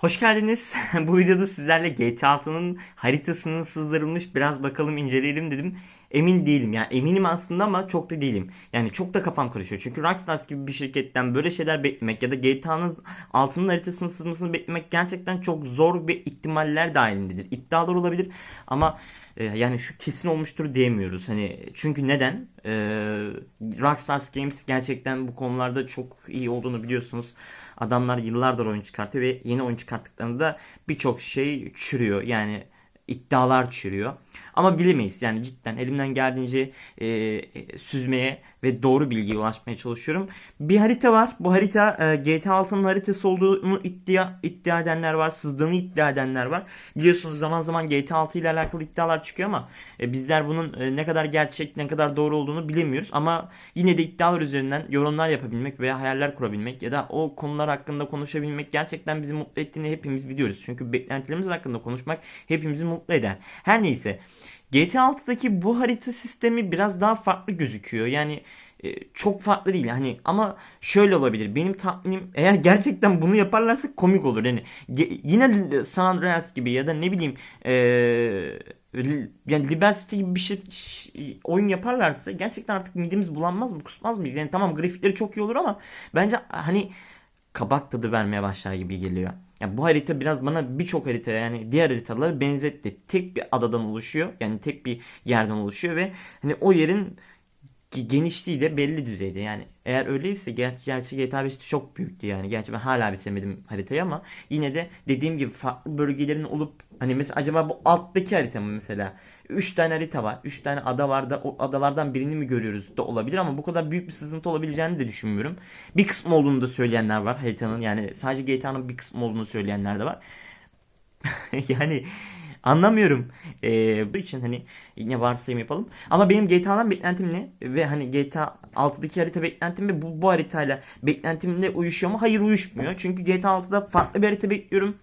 Hoş geldiniz. Bu videoda sizlerle GTA 6'nın haritasının sızdırılmış biraz bakalım inceleyelim dedim. Emin değilim yani eminim aslında ama çok da değilim. Yani çok da kafam karışıyor. Çünkü Rockstar gibi bir şirketten böyle şeyler beklemek ya da GTA'nın altının haritasının sızmasını beklemek gerçekten çok zor bir ihtimaller dahilindedir. İddialar olabilir ama e, yani şu kesin olmuştur diyemiyoruz. Hani çünkü neden? E, Rockstar Games gerçekten bu konularda çok iyi olduğunu biliyorsunuz. Adamlar yıllardır oyun çıkartıyor ve yeni oyun çıkarttıklarında birçok şey çürüyor. Yani iddialar çürüyor. Ama bilemeyiz. Yani cidden elimden geldiğince e, e, süzmeye ve doğru bilgiye ulaşmaya çalışıyorum. Bir harita var. Bu harita e, GTA 6'nın haritası olduğunu iddia iddia edenler var. Sızdığını iddia edenler var. Biliyorsunuz zaman zaman GTA 6 ile alakalı iddialar çıkıyor ama e, bizler bunun e, ne kadar gerçek, ne kadar doğru olduğunu bilemiyoruz. Ama yine de iddialar üzerinden yorumlar yapabilmek veya hayaller kurabilmek ya da o konular hakkında konuşabilmek gerçekten bizi mutlu ettiğini hepimiz biliyoruz. Çünkü beklentilerimiz hakkında konuşmak hepimizi mutlu eder. Her neyse. GTA 6'daki bu harita sistemi biraz daha farklı gözüküyor. Yani e, çok farklı değil hani ama şöyle olabilir. Benim tahminim eğer gerçekten bunu yaparlarsa komik olur. Yani yine San Andreas gibi ya da ne bileyim e, yani Liberty gibi bir şey ş- oyun yaparlarsa gerçekten artık midemiz bulanmaz mı? Kusmaz mıyız? Yani tamam grafikleri çok iyi olur ama bence hani kabak tadı vermeye başlar gibi geliyor. Ya bu harita biraz bana birçok harita yani diğer haritaları benzetti. Tek bir adadan oluşuyor. Yani tek bir yerden oluşuyor ve hani o yerin ge- genişliği de belli düzeyde. Yani eğer öyleyse ger gerçi GTA 5 çok büyüktü yani. Gerçi ben hala bitiremedim haritayı ama yine de dediğim gibi farklı bölgelerin olup hani mesela acaba bu alttaki harita mı mesela? 3 tane harita var. 3 tane ada var da o adalardan birini mi görüyoruz da olabilir ama bu kadar büyük bir sızıntı olabileceğini de düşünmüyorum. Bir kısmı olduğunu da söyleyenler var haritanın yani sadece GTA'nın bir kısmı olduğunu söyleyenler de var. yani anlamıyorum. Ee, bu için hani yine varsayım yapalım. Ama benim GTA'dan beklentim ne? Ve hani GTA 6'daki harita beklentim ve bu, bu haritayla beklentimle uyuşuyor mu? Hayır uyuşmuyor. Çünkü GTA 6'da farklı bir harita bekliyorum.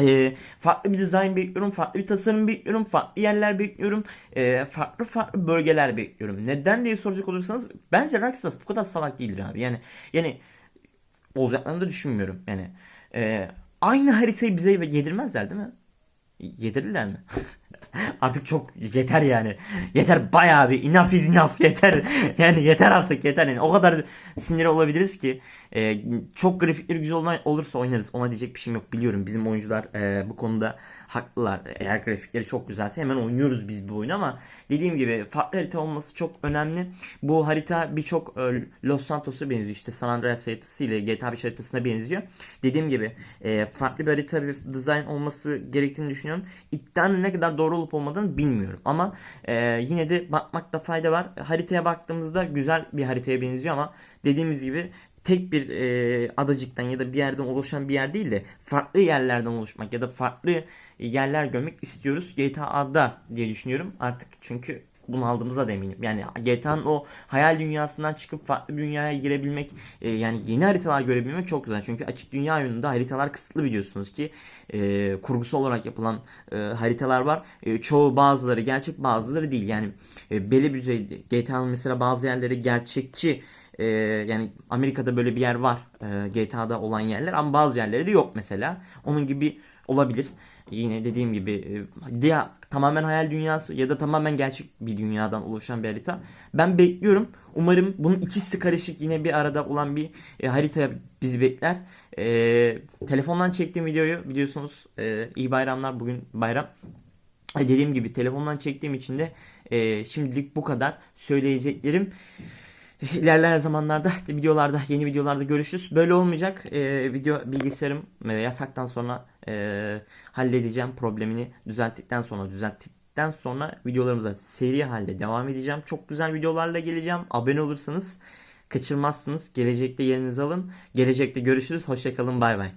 Ee, farklı bir dizayn bekliyorum, farklı bir tasarım bekliyorum, farklı yerler bekliyorum, ee, farklı farklı bölgeler bekliyorum. Neden diye soracak olursanız bence Rockstar bu kadar salak değildir abi. Yani yani olacaklarını da düşünmüyorum. Yani ee, aynı haritayı bize yedirmezler değil mi? Yedirdiler mi? Artık çok yeter yani. Yeter bayağı bir enough is enough yeter. Yani yeter artık yeter yani. O kadar sinir olabiliriz ki e, çok grafikleri güzel olursa oynarız. Ona diyecek bir şeyim yok. Biliyorum bizim oyuncular e, bu konuda haklılar. Eğer grafikleri çok güzelse hemen oynuyoruz biz bu oyunu ama dediğim gibi farklı harita olması çok önemli. Bu harita birçok e, Los Santos'a benziyor. İşte San Andreas haritası ile GTA 5 haritasına benziyor. Dediğim gibi e, farklı bir harita bir dizayn olması gerektiğini düşünüyorum. İddianın ne kadar doğru olup olmadığını bilmiyorum. Ama e, yine de bakmakta fayda var. Haritaya baktığımızda güzel bir haritaya benziyor ama dediğimiz gibi tek bir e, adacıktan ya da bir yerden oluşan bir yer değil de farklı yerlerden oluşmak ya da farklı yerler görmek istiyoruz GTA'da diye düşünüyorum artık çünkü bunu aldığımıza da eminim. Yani GTA'nın o hayal dünyasından çıkıp farklı dünyaya girebilmek e, yani yeni haritalar görebilmek çok güzel. Çünkü açık dünya oyununda haritalar kısıtlı biliyorsunuz ki e, kurgusu olarak yapılan e, haritalar var. E, çoğu bazıları gerçek bazıları değil. Yani e, belli bir düzeyde GTA'nın mesela bazı yerleri gerçekçi ee, yani Amerika'da böyle bir yer var e, GTA'da olan yerler ama bazı yerleri de yok mesela. Onun gibi olabilir. Yine dediğim gibi e, diya, tamamen hayal dünyası ya da tamamen gerçek bir dünyadan oluşan bir harita. Ben bekliyorum. Umarım bunun ikisi karışık yine bir arada olan bir e, harita bizi bekler. E, telefondan çektiğim videoyu biliyorsunuz e, iyi bayramlar bugün bayram. E, Dediğim gibi telefondan çektiğim için de e, şimdilik bu kadar söyleyeceklerim. İlerleyen zamanlarda videolarda yeni videolarda görüşürüz. Böyle olmayacak. Ee, video bilgisayarım e, yasaktan sonra e, halledeceğim problemini düzelttikten sonra düzelttikten sonra videolarımıza seri halde devam edeceğim. Çok güzel videolarla geleceğim. Abone olursanız kaçırmazsınız. Gelecekte yerinizi alın. Gelecekte görüşürüz. Hoşçakalın. Bay bay.